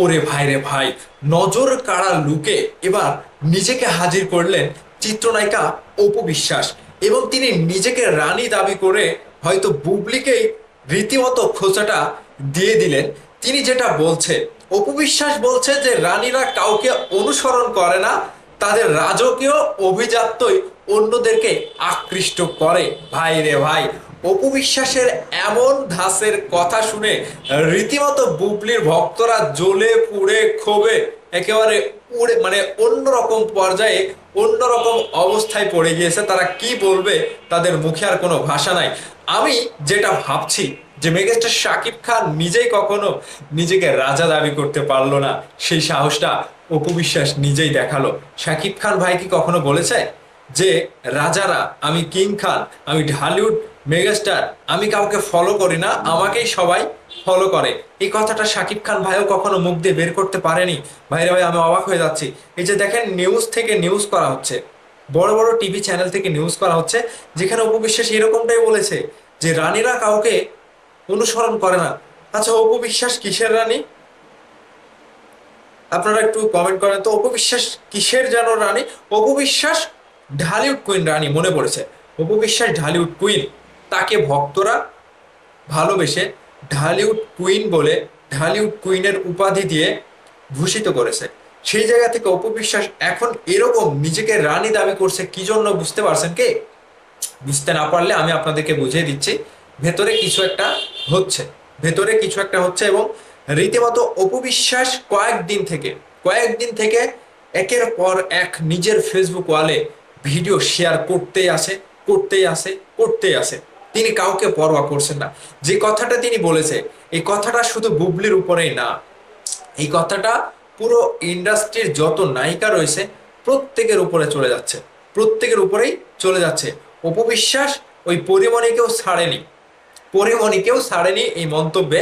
ওরে ভাই রে ভাই, নজর কাড়া লুকে এবার নিজেকে হাজির করলেন চিত্রনায়িকা অপু বিশ্বাস এবং তিনি নিজেকে রানী দাবি করে হয়তো বুবলিকেই রীতিমতো খোঁচাটা দিয়ে দিলেন। তিনি যেটা বলছে, অপু বিশ্বাস বলছে যে রানীরা কাউকে অনুসরণ করে না, তাদের রাজকীয় অভিজাত্যই অন্যদেরকে আকৃষ্ট করে। ভাই রে ভাই অপু বিশ্বাসের এমন ধাসের কথা শুনে রীতিমতো বুবলির ভক্তরা জ্বলে পুড়ে ক্ষোভে একেবারে উড়ে মানে অন্যরকম পর্যায়ে, অন্যরকম অবস্থায় পড়ে গিয়েছে। তারা কি বলবে তাদের মুখে আর কোনো ভাষা নাই। আমি যেটা ভাবছি যে মেগাস্টার শাকিব খান নিজেই কখনো নিজেকে রাজা দাবি করতে পারল না। সেই সাহসটা অপু বিশ্বাস নিজেই দেখাল। শাকিব খান ভাই কি কখনো বলেছে? যে রাজারা, আমি কিং খান, আমি ঢালিউড মেগাস্টার, আমি কাউকে ফলো করি না, আমাকেই সবাই ফলো করে। এই কথাটা শাকিব খান ভাইও কখনো মুখ দিয়ে বের করতে পারেনি। ভাইরে ভাই, আমি অবাক হয়ে যাচ্ছি। এই যে দেখেন নিউজ থেকে নিউজ করা হচ্ছে। বড় বড় টিভি চ্যানেল থেকে নিউজ করা হচ্ছে, যেখানে অপু বিশ্বাস এরকমটাই বলেছে যে, রানীরা কাউকে অনুসরণ করে না। আচ্ছা অপু বিশ্বাস কিসের রানী? আপনারা একটু কমেন্ট করেন তো, অপু বিশ্বাস কিসের যেন রানী? অপু বিশ্বাস ঢালিউড কুইন রানী মনে পড়েছে। অপু বিশ্বাস ঢালিউড কুইন তাকে ভক্তরা ভালোবেসে ঢালিউড কুইন বলে ঢালিউড কুইনের উপাধি দিয়ে ভূষিত করেছে। সেই জায়গা থেকে অপু বিশ্বাস এখন এরকম নিজেকে রানী দাবি করছে কি জন্য বুঝতে পারছেন কে? বুঝতে না পারলে আমি আপনাদেরকে বুঝিয়ে দিচ্ছি, ভেতরে কিছু একটা হচ্ছে। ভেতরে কিছু একটা হচ্ছে এবং রীতিমতো অপু বিশ্বাস কয়েকদিন থেকে কয়েকদিন থেকে একের পর এক নিজের ফেসবুক ওয়ালে ভিডিও শেয়ার করতেই আসে করতেই আসে করতেই আসে। তিনি কাউকে পরোয়া করছেন না। যে কথাটা তিনি বলেছে, এই কথাটা শুধু বুবলির উপরেই না। এই কথাটা পুরো ইন্ডাস্ট্রির যত নায়িকা রয়েছে, প্রত্যেকের উপরে চলে যাচ্ছে। প্রত্যেকের উপরেই চলে যাচ্ছে। অপবিশ্বাস ওই পরিমণিকেও ছাড়েনি। পরিমণিকেও ছাড়েনি এই মন্তব্যে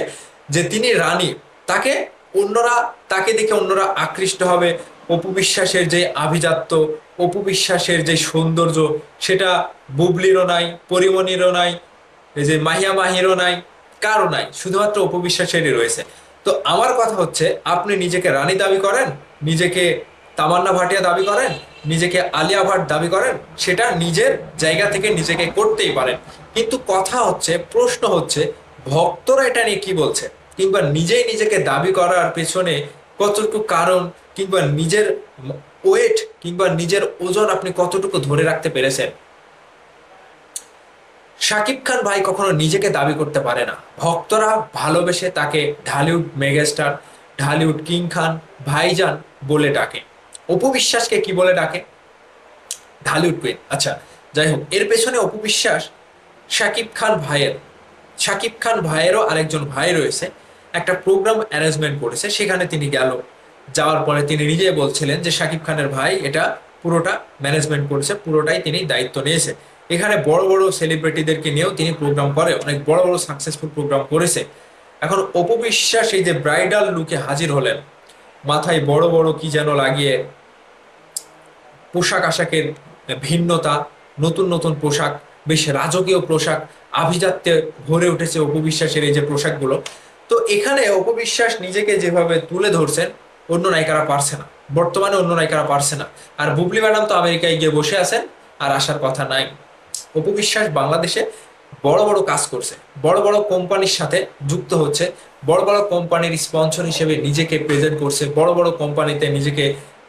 যে তিনি রানী। তাকে অন্যরা, তাকে দেখে অন্যরা আকৃষ্ট হবে। অপবিশ্বাসের যে আভিজাত্য, অপবিশ্বাসের যে সৌন্দর্য, সেটা বুবলিরও নাই পরিমণিরও নাই, এই যে মাহিয়া মাহিরও নাই কারও নাই, শুধুমাত্র অপবিশ্বাসেরই রয়েছে। তো আমার কথা হচ্ছে, আপনি নিজেকে রানী দাবি করেন, নিজেকে তামান্না ভাটিয়া দাবি করেন, নিজেকে আলিয়া ভাট দাবি করেন, সেটা নিজের জায়গা থেকে নিজেকে করতেই পারেন। কিন্তু কথা হচ্ছে, প্রশ্ন হচ্ছে, ভক্তরা এটা নিয়ে কি বলছে? কিংবা নিজেই নিজেকে দাবি করার পেছনে কতটুকু কারণ কিংবা নিজের ওয়েট কিংবা নিজের ওজন আপনি কতটুকু ধরে রাখতে পেরেছেন? শাকিব খান ভাই কখনো নিজেকে দাবি করতে পারে না। ভক্তরা ভালোবেসে তাকে ঢালিউড মেগাস্টার, ঢালিউড কিং খান, ভাইজান বলে ডাকে। অপু বিশ্বাসকে কি বলে ডাকে? ঢালিউড কুইন আচ্ছা যাই হোক, এর পেছনে অপবিশ্বাস শাকিব খান ভাইয়ের। শাকিব খান ভাইয়েরও আরেকজন ভাই রয়েছে। একটা প্রোগ্রাম অ্যারেঞ্জমেন্ট করেছে, সেখানে তিনি গেল। যাওয়ার পরে তিনি নিজে বলছিলেন যে, শাকিব খানের ভাই, এটা পুরোটা ম্যানেজমেন্ট করেছে, পুরোটাই তিনি দায়িত্ব নিয়েছে। এখানে বড় বড় সেলিব্রিটিদেরকে নিয়েও তিনি প্রোগ্রাম করে, অনেক বড় বড় সাকসেসফুল প্রোগ্রাম করেছে। এখন অপবিশ্বাস এই যে ব্রাইডাল লুকে হাজির হলেন, মাথায় বড় বড় কি যেন লাগিয়ে পোশাক আশাকের ভিন্নতা, নতুন নতুন পোশাক, বেশ রাজকীয় পোশাক, আভিজাত্যে ভরে উঠেছে অপবিশ্বাসের এই যে পোশাকগুলো। তো এখানে অপবিশ্বাস নিজেকে যেভাবে তুলে ধরছেন, অন্য নায়িকারা পারছে না। বর্তমানে অন্য নায়িকারা পারছে না। আর বুবলি ম্যাডাম তো আমেরিকায় গিয়ে বসে আছেন, আর আসার কথা নাই। অপবিশ্বাস বাংলাদেশে বড় বড় কাজ করছে। বড় বড় কোম্পানির সাথে যুক্ত হচ্ছে। বড় বড় কোম্পানির স্পন্সর হিসেবে নিজেকে প্রেজেন্ট করছে। বড় বড় কোম্পানিতে নিজেকে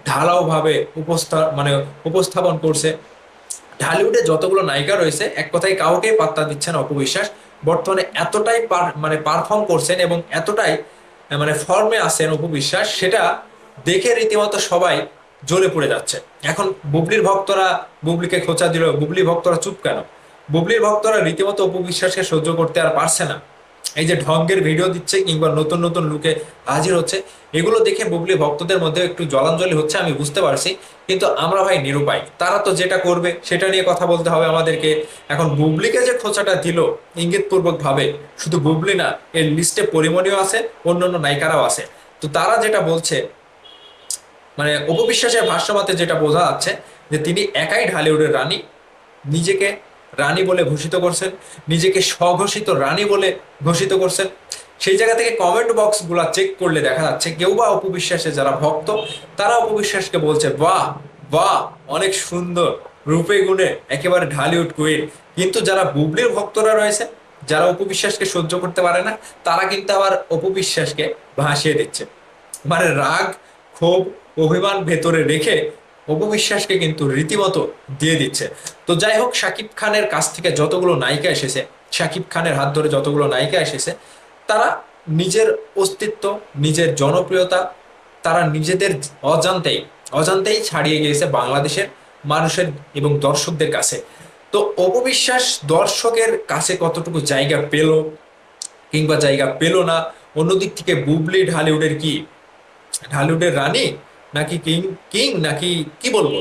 ঢালাওভাবে উপস্থা মানে উপস্থাপন করছে। ঢালিউডে যতগুলো নায়িকা রয়েছে, এক কথায় কাউকে পাত্তা দিচ্ছেন অপবিশ্বাস। বর্তমানে এতটাই মানে পারফর্ম করছেন এবং এতটাই মানে ফর্মে আছেন অপবিশ্বাস সেটা দেখে রীতিমতো সবাই জ্বলে পড়ে যাচ্ছে। এখন বুবলির ভক্তরা, বুবলিকে খোঁচা দিল বুবলি ভক্তরা চুপ কেন? বুবলির ভক্তরা রীতিমতো অপবিশ্বাসকে সহ্য করতে আর পারছে না। এই যে ঢঙ্গের ভিডিও দিচ্ছে কিংবা নতুন নতুন লুকে হাজির হচ্ছে, এগুলো দেখে বুবলি ভক্তদের মধ্যে একটু জলাঞ্জলি হচ্ছে, আমি বুঝতে পারছি। কিন্তু আমরা ভাই নিরুপায়, তারা তো যেটা করবে সেটা নিয়ে কথা বলতে হবে আমাদেরকে। এখন বুবলিকে যে খোঁচাটা দিল ইঙ্গিতপূর্বক ভাবে, শুধু বুবলি না, এর লিস্টে পরিমণীয় আছে, অন্যান্য নায়িকারাও আছে। তো তারা যেটা বলছে মানে অপবিশ্বাসের ভাষ্যমতে যেটা বোঝা যাচ্ছে, যে তিনি একাই ঢালিউডের রানী, নিজেকে রানী বলে ঘোষিত করছেন, নিজেকে স্বঘোষিত রানী বলে ঘোষিত করছেন। সেই জায়গা থেকে কমেন্ট বক্সগুলা চেক করলে দেখা যাচ্ছে কেউ বা অপবিশ্বাসে যারা ভক্ত, তারা অপবিশ্বাসকে বলছে, বাহ বাহ, অনেক সুন্দর, রূপে গুণে, একেবারে ঢালিউড কুইন কিন্তু যারা বুবলির ভক্তরা রয়েছে, যারা অপবিশ্বাসকে সহ্য করতে পারে না, তারা কিন্তু আবার অপবিশ্বাসকে ভাসিয়ে দিচ্ছে। মানে রাগ, ক্ষোভ, অভিমান ভেতরে রেখে অপবিশ্বাসকে কিন্তু রীতিমতো দিয়ে দিচ্ছে। তো যাই হোক শাকিব খানের কাছ থেকে যতগুলো নায়িকা এসেছে, শাকিব খানের হাত ধরে যতগুলো নায়িকা এসেছে, তারা নিজের অস্তিত্ব, নিজের জনপ্রিয়তা, তারা নিজেদের অজান্তেই অজান্তেই ছাড়িয়ে গিয়েছে বাংলাদেশের মানুষের এবং দর্শকদের কাছে। তো অপবিশ্বাস দর্শকের কাছে কতটুকু জায়গা পেল কিংবা জায়গা পেল না? অন্যদিক থেকে বুবলি ঢালিউডের কি? ঢালিউডের রানী? নাকি কিং কিং নাকি কি বলব?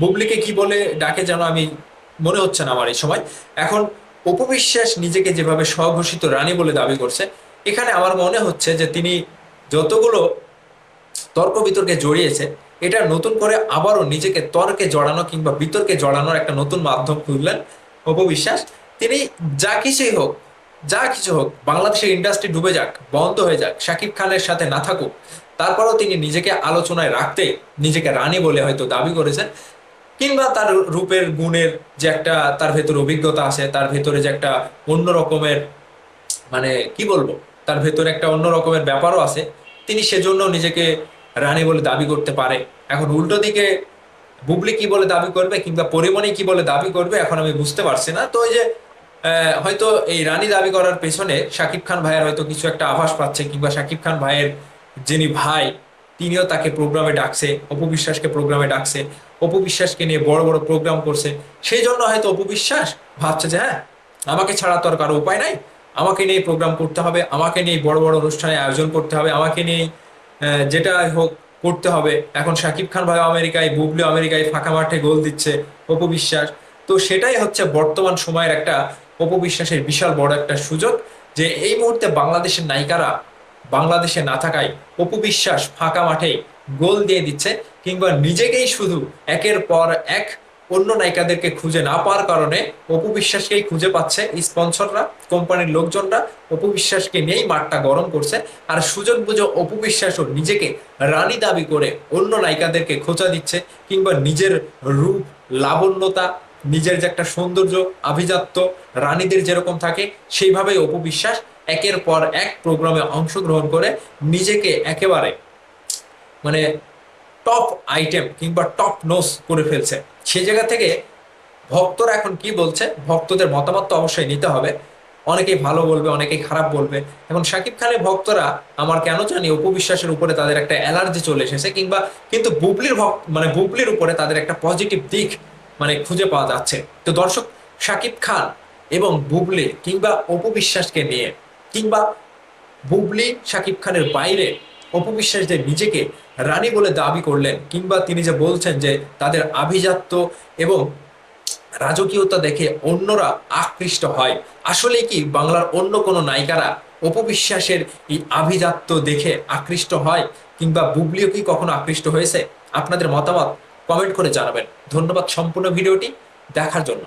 বুবলিকে কি বলে ডাকে যেন আমি মনে হচ্ছে না আমার এই সময়। এখন অপবিশ্বাস নিজেকে যেভাবে স্বঘোষিত রানী বলে দাবি করছে, এখানে আমার মনে হচ্ছে যে তিনি যতগুলো তর্ক বিতর্কে জড়িয়েছে, এটা নতুন করে আবারও নিজেকে তর্কে জড়ানো কিংবা বিতর্কে জড়ানোর একটা নতুন মাধ্যম খুললেন অপবিশ্বাস তিনি যা কিছুই হোক, যা কিছু হোক, বাংলাদেশের ইন্ডাস্ট্রি ডুবে যাক, বন্ধ হয়ে যাক, শাকিব খানের সাথে না থাকুক তারপরেও তিনি নিজেকে আলোচনায় রাখতে নিজেকে রানী বলে হয়তো দাবি করেছেন, কিংবা তার রূপের গুণের যে একটা তার ভেতর অভিজ্ঞতা আছে, তার ভেতরে যে একটা অন্য রকমের মানে কি বলব, তার ভেতরে একটা অন্য রকমের ব্যাপারও আছে, তিনি সেজন্য নিজেকে রানী বলে দাবি করতে পারে। এখন উল্টো দিকে বুবলি কি বলে দাবি করবে, কিংবা পরিমণি কি বলে দাবি করবে, এখন আমি বুঝতে পারছি না। তো ওই যে হয়তো এই রানী দাবি করার পেছনে শাকিব খান ভাইয়ের হয়তো কিছু একটা আভাস পাচ্ছে, কিংবা শাকিব খান ভাইয়ের যিনি ভাই, তিনিও তাকে প্রোগ্রামে ডাকছে অপবিশ্বাসকে প্রোগ্রামে ডাকছে। অপবিশ্বাসকে নিয়ে বড় বড় প্রোগ্রাম করছে। সেই জন্য হয়তো অপবিশ্বাস ভাবছে যে হ্যাঁ আমাকে ছাড়া তো আর কারও উপায় নাই। আমাকে নিয়ে প্রোগ্রাম করতে হবে, আমাকে নিয়ে বড় বড় অনুষ্ঠানে আয়োজন করতে হবে, আমাকে নিয়ে যেটা হোক করতে হবে। এখন শাকিব খান ভাই আমেরিকায়, বুবলি আমেরিকায় ফাঁকা মাঠে গোল দিচ্ছে অপবিশ্বাস তো সেটাই হচ্ছে বর্তমান সময়ের একটা অপবিশ্বাসের বিশাল বড় একটা সুযোগ যে এই মুহূর্তে বাংলাদেশের নায়িকারা বাংলাদেশে না থাকায় অপবিশ্বাস ফাঁকা মাঠে গোল দিয়ে দিচ্ছে, কিংবা নিজেকেই শুধু একের পর এক অন্য নায়িকাদেরকে খুঁজে না পাওয়ার কারণে অপবিশ্বাসকেই খুঁজে পাচ্ছে স্পন্সররা, কোম্পানির লোকজনরা। অপবিশ্বাসকে নিয়েই মাঠটা গরম করছে, আর সুযোগ বুঝে অপবিশ্বাসও নিজেকে রানী দাবি করে অন্য নায়িকাদেরকে খোঁচা দিচ্ছে, কিংবা নিজের রূপ, লাবণ্যতা, নিজের যে একটা সৌন্দর্য, আভিজাত্য রানীদের যেরকম থাকে, সেইভাবেই অপবিশ্বাস একের পর এক প্রোগ্রামে অংশগ্রহণ করে নিজেকে একেবারে মানে টপ আইটেম কিংবা টপ নোস করে ফেলছে। সে জায়গা থেকে ভক্তরা এখন কি বলছে? ভক্তদের মতামত তো অবশ্যই নিতে হবে। অনেকেই ভালো বলবে, অনেকেই খারাপ বলবে। এখন শাকিব খানের ভক্তরা আমার কেন জানি উপবিশ্বাসের উপরে তাদের একটা অ্যালার্জি চলে এসেছে কিংবা কিন্তু বুবলির ভক্ত মানে বুবলির উপরে তাদের একটা পজিটিভ দিক মানে খুঁজে পাওয়া যাচ্ছে। তো দর্শক, শাকিব খান এবং বুবলি কিংবা অপবিশ্বাসকে নিয়ে কিংবা বুবলি শাকিব খানের বাইরে অপবিশ্বাস যে নিজেকে রানী বলে দাবি করলেন, কিংবা তিনি যে বলছেন যে তাদের আভিজাত্য এবং রাজকীয়তা দেখে অন্যরা আকৃষ্ট হয়। আসলে কি বাংলার অন্য কোনো নায়িকারা অপবিশ্বাসের এই আভিজাত্য দেখে আকৃষ্ট হয়, কিংবা বুবলিও কি কখনো আকৃষ্ট হয়েছে? আপনাদের মতামত কমেন্ট করে জানাবেন। ধন্যবাদ সম্পূর্ণ ভিডিওটি। দেখার জন্য।